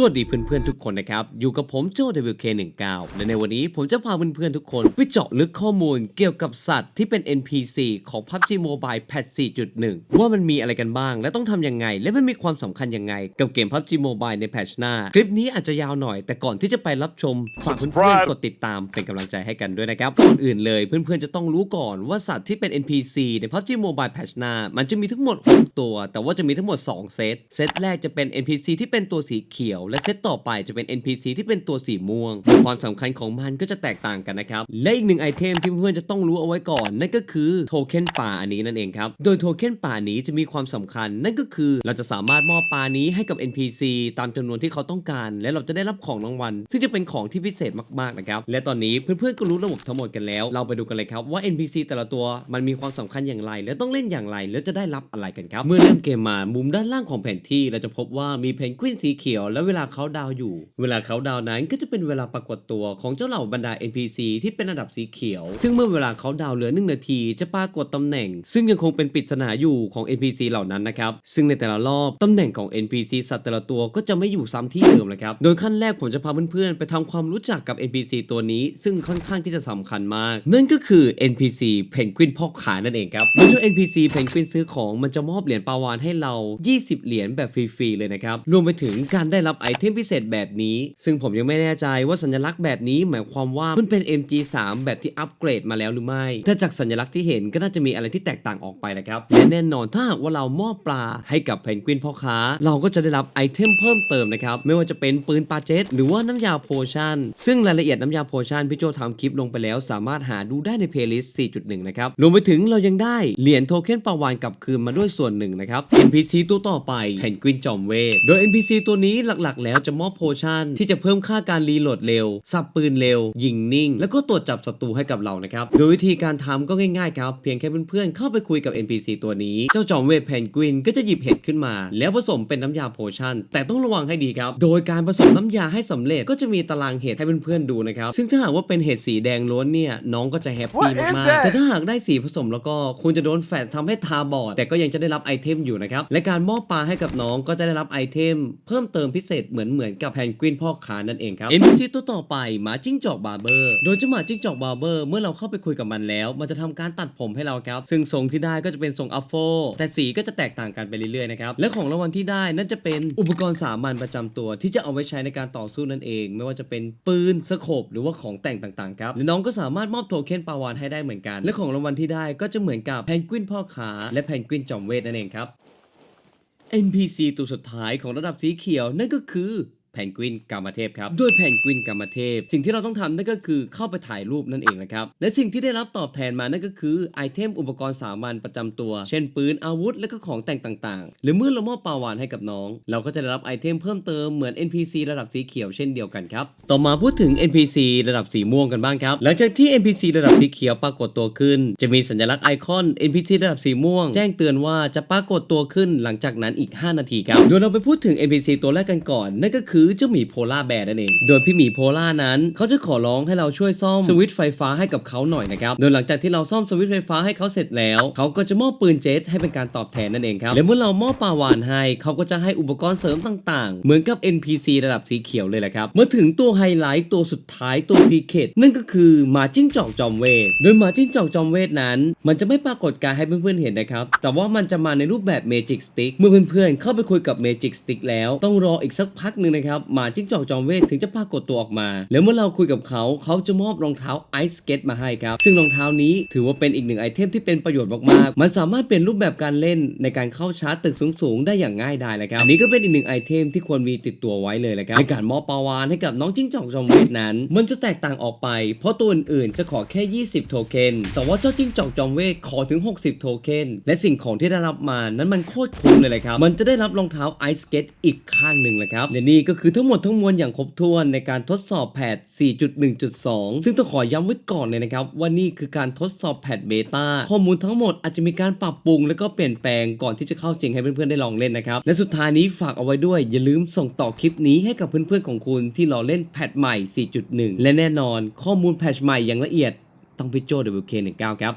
สวัสดีเพื่อนๆทุกคนนะครับ อยู่กับผมโจ WK19 และในวันนี้ผมจะพาเพื่อนๆทุกคน ไปเจาะลึกข้อมูลเกี่ยวกับสัตว์ที่เป็น NPC ของ PUBG Mobile Patch 4.1 ว่ามันมีอะไรกันบ้าง และต้องทำยังไง และมันมีความสำคัญยังไง กับเกม PUBG Mobile ในแพทชหน้า คลิปนี้อาจจะยาวหน่อย แต่ก่อนที่จะไปรับชมฝากเพื่อนๆกดติดตามเป็นกำลังใจให้กันด้วยนะครับก่อนอื่นเลยเพื่อนๆจะต้องรู้ก่อนว่าสัตว์ที่เป็น NPC ใน PUBG Mobile Patch หน้ามันจะมีทั้งหมด6ตัว แต่ว่าจะมีทั้งหมด 2 เซตเซตแรกจะเป็น NPC ที่เป็นตัวสีเขียวและเซตต่อไปจะเป็น NPC ที่เป็นตัวสีม่วง ความสำคัญของมันก็จะแตกต่างกันนะครับ และอีกหนึ่งไอเทมที่เพื่อนๆจะต้องรู้เอาไว้ก่อน นั่นก็คือโทเค็นป่าอันนี้นั่นเองครับ โดยโทเค็นป่านี้จะมีความสำคัญ นั่นก็คือเราจะสามารถมอบปลานี้ให้กับ NPC ตามจำนวนที่เขาต้องการ และเราจะได้รับของรางวัล ซึ่งจะเป็นของที่พิเศษมากๆนะครับ และตอนนี้เพื่อนๆก็รู้ระบบทั้งหมดกันแล้ว เราไปดูกันเลยครับว่า NPC แต่ละตัวมันมีความสำคัญอย่างไร และต้องเล่นอย่างไร แล้วจะได้รับอะไรกันครับ เมื่อเริ่มเกมมามุมด้านล่างของแผนที่เราจะพบว่ามีเพนกวินสีเขียวและเวลาเขาดาวน์อยู่ เวลาเขาดาวน์นั้นก็จะเป็นเวลาปรากฏตัวของเจ้าเหล่าบรรดา NPC ที่เป็นระดับสีเขียว ซึ่งเมื่อเวลาเขาดาวน์เหลือ1นาที จะปรากฏตำแหน่ง ซึ่งยังคงเป็นปริศนาอยู่ของ NPC เหล่านั้นนะครับ ซึ่งในแต่ละรอบตำแหน่งของ NPC สัตว์แต่ละตัวก็จะไม่อยู่ซ้ำที่เดิมเลยครับ โดยขั้นแรกผมจะพาเพื่อนๆไปทำความรู้จักกับ NPC ตัวนี้ ซึ่งค่อนข้างที่จะสำคัญมาก นั่นก็คือ NPC เพนกวินพ่อขานั่นเองครับโดยเจ้า NPC เพนกวินซื้อของมันจะมอบเหรียญปาวานให้เรา 20 เหรียญแบบฟรีๆเลยนะครับรวมไปถึงการได้รับไอเทมพิเศษแบบนี้ ซึ่งผมยังไม่แน่ใจว่าสัญลักษณ์แบบนี้หมายความว่ามันเป็น MG3 แบบที่อัปเกรดมาแล้วหรือไม่ ถ้าจากสัญลักษณ์ที่เห็นก็น่าจะมีอะไรที่แตกต่างออกไปนะครับและแน่นอนถ้าหากว่าเรามอบปลาให้กับเพนกวินพ่อค้า เราก็จะได้รับไอเทมเพิ่มเติมนะครับไม่ว่าจะเป็นปืนปาเจตหรือว่าน้ำยาโพชั่นซึ่งรายละเอียดน้ำยาโพชั่นพี่โจทำคลิปลงไปแล้ว สามารถหาดูได้ในเพลย์ลิสต์4.1 นะครับรวมไปถึงเรายังได้เหรียญโทเค็นปลาวานกลับคืนมาด้วยส่วนหนึ่งนะครับ NPC ตัวต่อไปเพนกวินจอมเวทโดย NPC ตัวนี้หลักๆ แล้วจะมอบโพชั่นที่จะเพิ่มค่าการรีโหลดเร็ว สับปืนเร็ว ยิงนิ่ง แล้วก็ตรวจจับศัตรูให้กับเรานะครับ โดยวิธีการทำก็ง่ายๆครับ เพียงแค่เพื่อนๆ เข้าไปคุยกับ NPC ตัวนี้ เจ้าจอมเวทเพนกวินก็จะหยิบเห็ดขึ้นมา แล้วผสมเป็นน้ำยาโพชั่น แต่ต้องระวังให้ดีครับ โดยการผสมน้ำยาให้สำเร็จก็จะมีตารางเห็ดให้เพื่อนๆดูนะครับ ซึ่งถ้าหากว่าเป็นเห็ดสีแดงล้วนเนี่ยน้องก็จะแฮปปี้ What is มาก that? ๆแต่ถ้าหากได้สีผสมแล้วก็คุณจะโดนแฟดทำให้ตาบอดแต่ก็ยังจะได้รับไอเทมอยู่นะครับและการมอบปลาให้กับน้องก็จะได้รับไอเทม เพิ่มเติมพิเศษเหมือนเหมือนกับแพนกวินพ่อค้านั่นเองครับ NPC ตัวต่อไปหมาจิ้งจอกบาร์เบอร์โดยเจ้าหมาจิ้งจอกบาร์เบอร์เมื่อเราเข้าไปคุยกับมันแล้ว มันจะทำการตัดผมให้เราครับ ซึ่งทรงที่ได้ก็จะเป็นทรงอัฟโฟแต่สีก็จะแตกต่างกันไปเรื่อยๆนะครับและของรางวัลที่ได้นั่นจะเป็นอุปกรณ์สามัญประจำตัวที่จะเอาไว้ใช้ในการต่อสู้นั่นเอง ไม่ว่าจะเป็นปืนสโคปหรือว่าของแต่งต่างๆครับและน้องก็สามารถมอบโทเค็นปาวานให้ได้เหมือนกัน และของรางวัลที่ได้ก็จะเหมือนกับแพนกวินพ่อขาและแพนกวินจอมเวทนั่นเองครับ NPC ตัวสุดท้ายของระดับสีเขียวนั่นก็คือ พนกวินกามเทพครับด้วยแพนกวินกามเทพ สิ่งที่เราต้องทำนั่นก็คือเข้าไปถ่ายรูปนั่นเองนะครับและสิ่งที่ได้รับตอบแทนมานั่นก็คือไอเทมอุปกรณ์สามัญประจำตัว เช่นปืนอาวุธและก็ของแต่งต่างๆ หรือเมื่อเรามอบปาวานให้กับน้อง เราก็จะได้รับไอเทมเพิ่มเติมเหมือน NPC ระดับสีเขียวเช่นเดียวกันครับต่อมาพูดถึง NPC ระดับสีม่วงกันบ้างครับหลังจากที่ NPC ระดับสีเขียวปรากฏตัวขึ้น จะมีสัญลักษณ์ไอคอน NPC ระดับสีม่วง แจ้งเตือนว่าจะปรากฏตัวขึ้นหลังจากนั้นอีก 5 นาทีครับโดยเราไปพูดถึง NPC ตัวแรกกันก่อนนั่นก็คือเจ้าหมีโพล่าแบร์นั่นเอง โดยพี่หมีโพล่านั้นเขาจะขอร้องให้เราช่วยซ่อมสวิตช์ไฟฟ้าให้กับเขาหน่อยนะครับ โดยหลังจากที่เราซ่อมสวิตช์ไฟฟ้าให้เขาเสร็จแล้ว เขาก็จะมอบปืนเจ็ตให้เป็นการตอบแทนนั่นเองครับ และเมื่อเรามอบปลาวานให้ เขาก็จะให้อุปกรณ์เสริมต่างๆ เหมือนกับ NPC ระดับสีเขียวเลยแหละครับ เมื่อถึงตัวไฮไลท์ตัวสุดท้ายตัวทีเคทนั่นก็คือหมาจิ้งจอกจอมเวท โดยหมาจิ้งจอกจอมเวทนั้น มันจะไม่ปรากฏกายให้เพื่อนๆเห็นนะครับ แต่ว่ามันจะมาในรูปแบบเมจิกสติ๊ก เมื่อเพื่อนๆเข้าไปคุยกับเมจิกสติ๊กแล้ว ต้องรออีกสักพักหนึ่งนะครับหมาจิ้งจอกจอมเวทถึงจะปรากฏตัวออกมา แล้วเมื่อเราคุยกับเขาเขาจะมอบรองเท้าไอซ์สเก็ตมาให้ครับ ซึ่งรองเท้านี้ถือว่าเป็นอีกหนึ่งไอเทมที่เป็นประโยชน์มากๆ มันสามารถเป็นรูปแบบการเล่นในการเข้าชาร์จตึกสูงๆ ได้อย่างง่ายดายเลยครับอันนี้ก็เป็นอีกหนึ่งไอเทมที่ควรมีติดตัวไว้เลยแหละครับในการมอบปาวานให้กับน้องจิ้งจอกจอมเวทนั้น มันจะแตกต่างออกไป เพราะตัวอื่นๆจะขอแค่ 20 โทเค็นแต่ว่าเจ้าจิ้งจอกจอมเวทขอถึง 60 โทเค็นและสิ่งของที่ได้รับมานั้นมันโคตรคุ้มเลยเลยครับมันจะได้รับรองเท้าไอซ์สเก็ตอีกข้างหนึ่งเลยครับและนี่ก็คือทั้งหมดทั้งมวลอย่างครบถ้วนในการทดสอบแพท 4.1.2 ซึ่งต้องขอย้ำไว้ก่อนเลยนะครับ ว่านี่คือการทดสอบแพทเบต้าข้อมูลทั้งหมดอาจจะมีการปรับปรุง และก็เปลี่ยนแปลงก่อนที่จะเข้าจริงให้เพื่อนๆได้ลองเล่นนะครับ และสุดท้ายนี้ฝากเอาไว้ด้วย อย่าลืมส่งต่อคลิปนี้ให้กับเพื่อนๆของคุณที่รอเล่นแพทใหม่ 4.1 และแน่นอนข้อมูลแพทใหม่อย่างละเอียดต้องพี่โจ WK19 ครับ